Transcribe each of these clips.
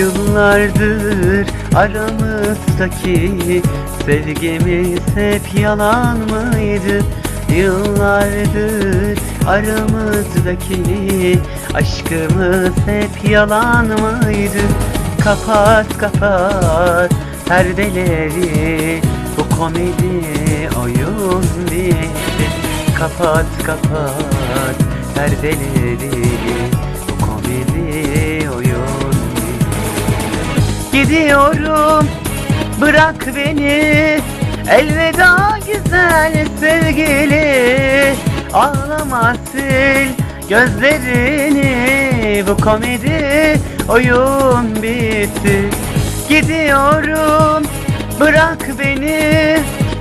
Yıllardır aramızdaki sevgimiz hep yalan mıydı? Yıllardır aramızdaki aşkımız hep yalan mıydı? Kapat kapat perdeleri bu komedi oyun bitti Kapat kapat perdeleri bu komedi Gidiyorum bırak beni. Elveda güzel sevgili. Ağlama sil gözlerini. Bu komedi oyun bitti. Gidiyorum. Bırak beni.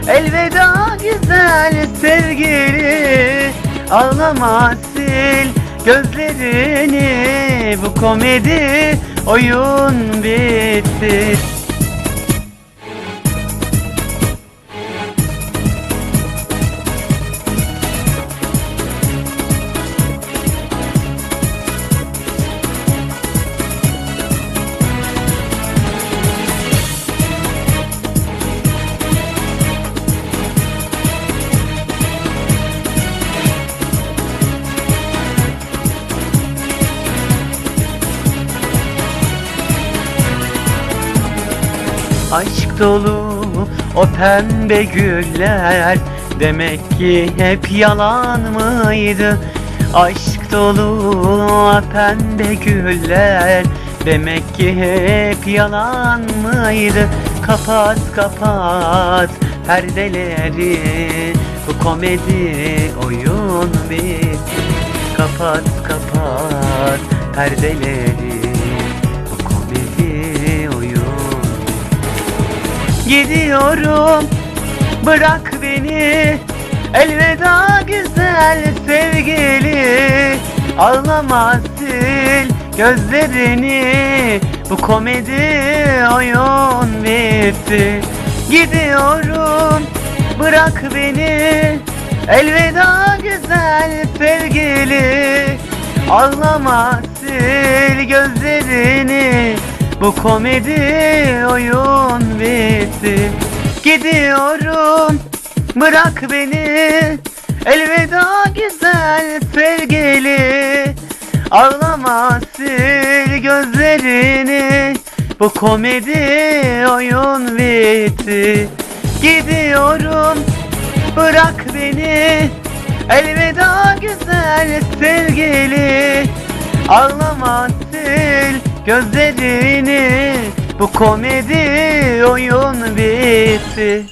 Elveda güzel sevgili. Ağlama sil gözlerini. Bu komedi oyun bitti Aşk dolu o pembe güller. Demek ki hep yalan mıydı? Aşk dolu o pembe güller. Demek ki hep yalan mıydı? Kapat kapat perdeleri. Bu komedi oyun bitti. Kapat kapat perdeleri Gidiyorum. Bırak beni. Elveda güzel sevgili. Ağlama sil gözlerini. Bu komedi oyun bitti Gidiyorum. Bırak beni. Elveda güzel sevgili. Ağlama sil gözlerini. Bu komedi oyun bitti Gidiyorum bırak beni. Elveda güzel sevgili. Ağlama sil gözlerini. Bu komedi oyun bitti Gidiyorum bırak beni. Elveda güzel sevgili. Ağlama sil gözlerini Bu komedi oyun bitti